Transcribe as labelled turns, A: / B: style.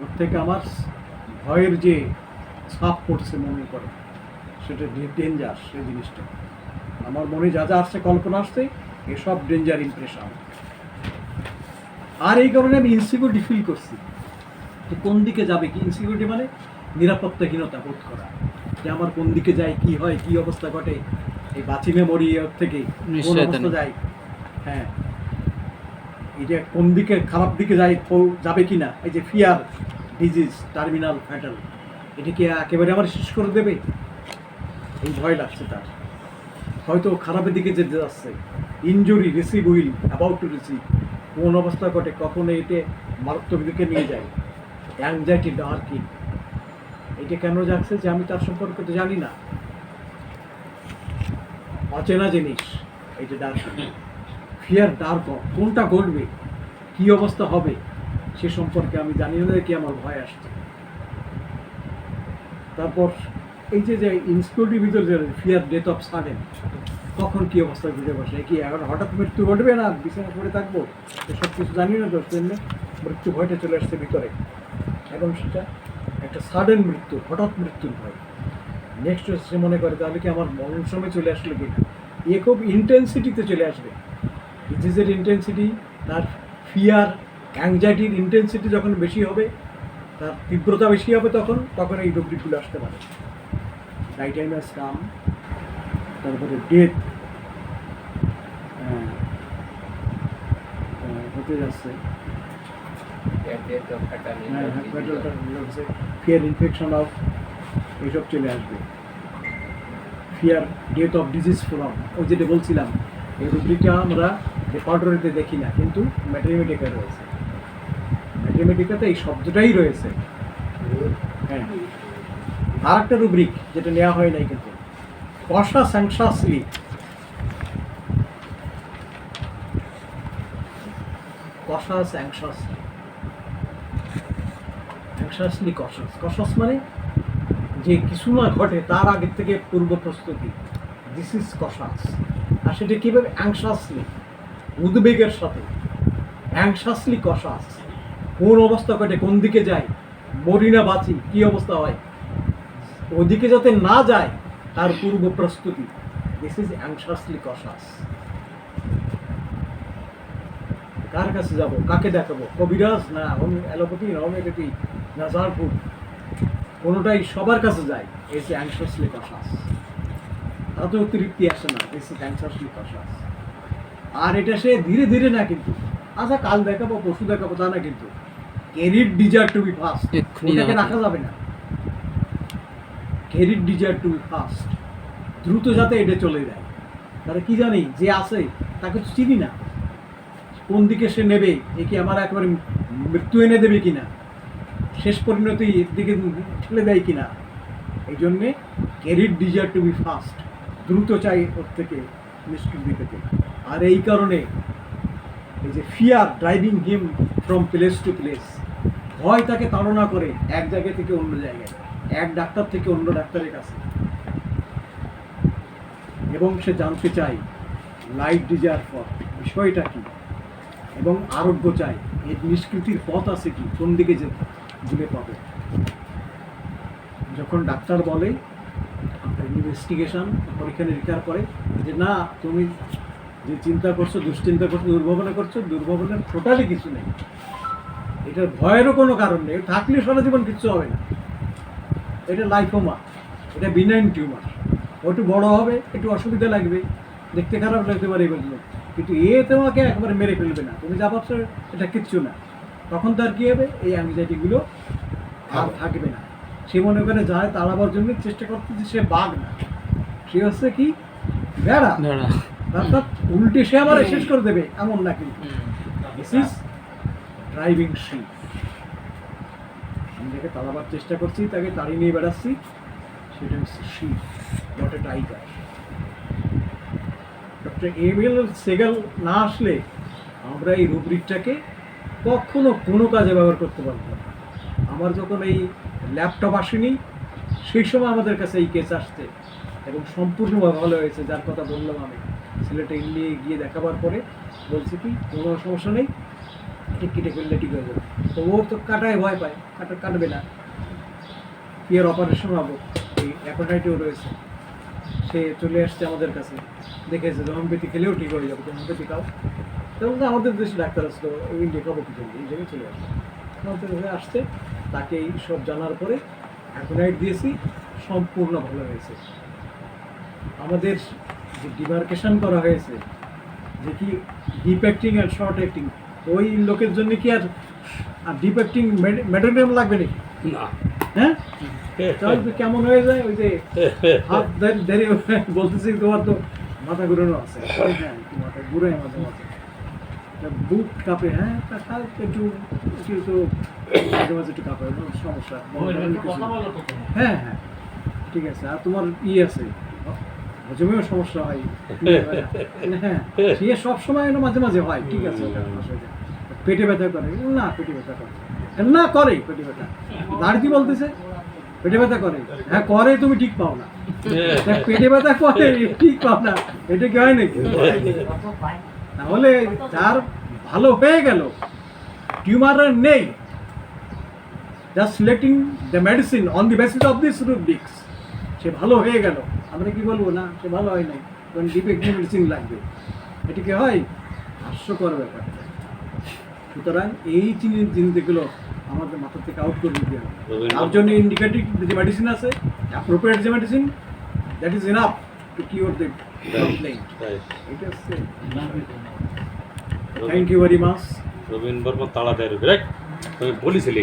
A: ওর থেকে আমার ভয়ের যে ছাপ পড়ছে মনে করে সেটা ডেঞ্জার সেই জিনিসটা। আমার মনে যা যা আসছে কল্পনা আসছে এসব ডেঞ্জার ইমপ্রেশন আর এই কারণে আমি ইনসিকিউরিটি ফিল করছি। যে কোন দিকে যাবে কি? ইনসিকিউরিটি মানে নিরাপত্তাহীনতা বোধ করা। যে আমার কোন দিকে যায় কি হয় কি অবস্থা ঘটে এই বাঁচি মেমোরি থেকে কোন অবস্থা যায়? হ্যাঁ। এই যে কোন দিকে খারাপ দিকে যায় যাবে কি না এই যে ফিয়ার ডিজিজ টার্মিনাল ফ্যাটাল এটা কি একেবারে আমার শেষ করে দেবে? এই ভয় লাগছে তার। হয়তো খারাপের দিকে যেতে যাচ্ছে। Injury receive will about to receive কোন অবস্থা ঘটে, কখন এতে মারাত্মক দিকে নিয়ে যায়? অ্যাংজাইটি ডার্কিং এটা কেন যাচ্ছে যে আমি তার সম্পর্কে তো জানি না। অচেনা জিনিস, এটা ডার্কিং ফিয়ার ডার্ক কোনটা ঘটবে? কি অবস্থা হবে? সে সম্পর্কে আমি জানি না কি আমার ভয় আসছে। তারপর এই যে যে ইনসিকিউরিটির ভিতরে যে ফিয়ার ডেথ অফ সাডেন কখন কী অবস্থা ঘুরে বসে? কি এখন হঠাৎ মৃত্যু ঘটবে না? বিছানা পড়ে থাকব? এসব কিছু জানি না তো জন্য মৃত্যু ভয়টা চলে আসছে ভিতরে। এবং সেটা একটা সাডেন মৃত্যু, হঠাৎ মৃত্যুর ভয়। নেক্সট সে মনে করে তাহলে কি আমার মরণ সময় চলে আসলে কি না এ খুব ইন্টেন্সিটিতে চলে আসবে। ডিজিজের ইন্টেন্সিটি তার ফিয়ার অ্যাংজাইটির ইন্টেন্সিটি যখন বেশি হবে তার তীব্রতা বেশি হবে তখন তখন এই রোগটিগুলো আসতে পারে। রাইটাইমাস কাম তারপরে ডেথ হতে যাচ্ছে। ফিয়ার ইনফেকশন অফ এইসব চলে আসবে। Fear death of disease from ওই যেটা বলছিলাম এই রুব্রিকটা আমরা রেপার্টরিতে দেখি না কিন্তু ম্যাথমেটিকা রয়েছে। ম্যাথমেটিকাতে এই শব্দটাই রয়েছে। হ্যাঁ। আর একটা রুব্রিক যেটা নেওয়া হয় নাই কিন্তু। কষা অ্যাংশাসলি কষাস কষাস মানে যে কিছু না ঘটে, তার আগের থেকে পূর্ব প্রস্তুতি। দিস ইজ কষাস আর সেটা কীভাবে অ্যাংশাসলি উদ্বেগের সাথে। অ্যাংশাসলি কষাস কোন অবস্থা ঘটে, কোন দিকে যায়, মরি না বাঁচি, কী অবস্থা হয়? ওদিকে যাতে না যায়, তার পূর্ব প্রস্তুতি। দিস ইজ অ্যাংশাসলি কষাস কার কাছে যাব? কাকে দেখাবো? কবিরাজ না হোম- অ্যালোপ্যাথি না হোমিওপ্যাথি না জারফুড কোনোটাই সবার কাছে যায়। এই যে অ্যাংশাসলি কষাস তাতে অতিরিক্তি আসে না। দিস ইজ অ্যাংশাসলি আর এটা সে ধীরে ধীরে না কিন্তু। আচ্ছা কাল দেখাবো পশু দেখাবো, তা না কিন্তু। Carried desire to be fast
B: দেখাতে
A: রাখা যাবে না। Carried desire to be fast দ্রুত যাতে এটা চলে যায়। তাহলে কি জানি যে আছে তাকে চিনি না। কোন দিকে সে নেবে এ কি আমার একেবারে মৃত্যু এনে দেবে কিনা? শেষ পরিণতি এর দিকে ঠেলে দেয় কিনা? এই জন্যে carried desire to be fast দ্রুত চাই ওর থেকে নিষ্কৃতি পেতে আর এই কারণে এই যে fear driving him from place to place ভয় তাকে তাড়না করে এক জায়গা থেকে অন্য জায়গায়, এক ডাক্তার থেকে অন্য ডাক্তারের কাছে। এবং সে জানতে চায় লাইফ ডিজায়ার পথ বিষয়টা কি? এবং আরোগ্য চাই এর নিষ্কৃতির পথ আছে কি? কোন দিকে যে জুড়ে পাবে? যখন ডাক্তার বলে, আপনার ইনভেস্টিগেশন পরীক্ষা নিরীক্ষার করে যে না, তুমি যে চিন্তা করছ, দুশ্চিন্তা করছ, দুর্ভাবনা করছ, দুর্ভাবনার টোটালি কিছু নেই। এটার ভয়েরও কোনো কারণ নেই। থাকলে সারা জীবন কিচ্ছু হবে না। এটা লাইফোমা এটা বিনাইন টিউমার ও একটু বড় হবে একটু অসুবিধা লাগবে। দেখতে খারাপ লাগতে পারে এগুলো কিন্তু এ তোমাকে একবারে মেরে ফেলবে না। তুমি যা ভাবছ এটা কিচ্ছু না। তখন তার কি হবে? এই অ্যাংজাইটিগুলো আর থাকবে না। সে মনে করে যায় তাড়াবার জন্য চেষ্টা করতেছে সে বাঘ না। সে হচ্ছে কি? বেড়া অর্থাৎ উল্টে সে আবার শেষ করে দেবে এমন না কিন্তু। ড্রাইভিং শিপ আমি যাকে তাড়াবার চেষ্টা করছি, তাকে তাড়িয়ে নিয়ে বেড়াচ্ছি। সেটা হচ্ছে ship not a tiger doctor M L Sehgal না আসলে আমরা এই রুব্রিকটাকে কখনো কোনো কাজে ব্যবহার করতে পারব না। আমার যখন এই ল্যাপটপ আসেনি, সেই সময় আমাদের কাছে এই কেস আসছে এবং সম্পূর্ণভাবে ভালো হয়েছে, যার কথা বললাম আমি। সিলেটে নিয়ে গিয়ে দেখাবার পরে বলছি কি, কোনো সমস্যা নেই এটা কেটে ফেললে ঠিক হয়ে যাবে তো ওর তো কাটায়, ভয় পায়, কাটা, কাটবে না। আর অপারেশন হব? এই অ্যাপোটাইটিও রয়েছে। সে চলে আসছে আমাদের কাছে। দেখেছে হোমিওপ্যাথি খেলেও ঠিক হয়ে যাবে হোমিওপ্যাথি খাও। তো আমাদের দেশে ডাক্তার আসলো ইন্ডিয়া খাব কি জন্য এই জায়গায় চলে আসছে আমাদের কাছে আসছে, তাকে এই সব জানার পরে অ্যাপোনাইট দিয়েছি, সম্পূর্ণ ভালো হয়েছে। আমাদের যে ডিমার্কেশন করা হয়েছে, যে কি ডিপ অ্যাক্টিং আর শর্ট অ্যাক্টিং ওই লোকের জন্য কি আর আর ডিপ অ্যাক্টিং মেডোনিয়াম লাগবে নাকি?
B: না।
A: হ্যাঁ? তাহলে কেমন হয়ে যায় ওই যে হাত ধরে ধরে বলতেছি তোমার তো মাথা ঘুরানো আছে। হ্যাঁ মাথা ঘুরে মাঝে মাঝে। তা বুক কাঁপে হ্যাঁ একটু একটু তো মাঝে মাঝে একটু কাঁপে সমস্যা হ্যাঁ হ্যাঁ ঠিক আছে আর তোমার ই আছে। হজমেও সমস্যা হয়। হ্যাঁ সে সব সময় মাঝে মাঝে হয় ঠিক আছে। পেটে ব্যথা করে। না পেটে ব্যথা করে। না করে পেটে ব্যথা। দাঁড়িয়ে বলতেছে? পেটে ব্যথা করে। হ্যাঁ করে তুমি ঠিক পাও না। পেটে ব্যথা করে ঠিক পাও না। এটা কি হয় নাকি? তাহলে যার ভালো হয়ে গেল টিউমার নেই just selecting the medicine on the basis of this rubrics সে ভালো হয়ে গেল। আমরা কি বলব? না সে ভালো হয় নাই। কারণ ডিফেক্টিভ মেডিসিন লাগবে। এটা কি হয়? হাস্যকর ব্যাপারটা সুতরাং এই জিনিস জিনিসগুলো আমাদের মাথা থেকে আউট করে দিতে হবে। তার জন্য ইন্ডিকেটিভ যে মেডিসিন আছে অ্যাপ্রোপ্রিয়েট যে medicine that is enough to cure the হচ্ছে thank you very much
B: Rabin Verma তাড়া দেয় রবি রাইট তুমি বলিছিলি।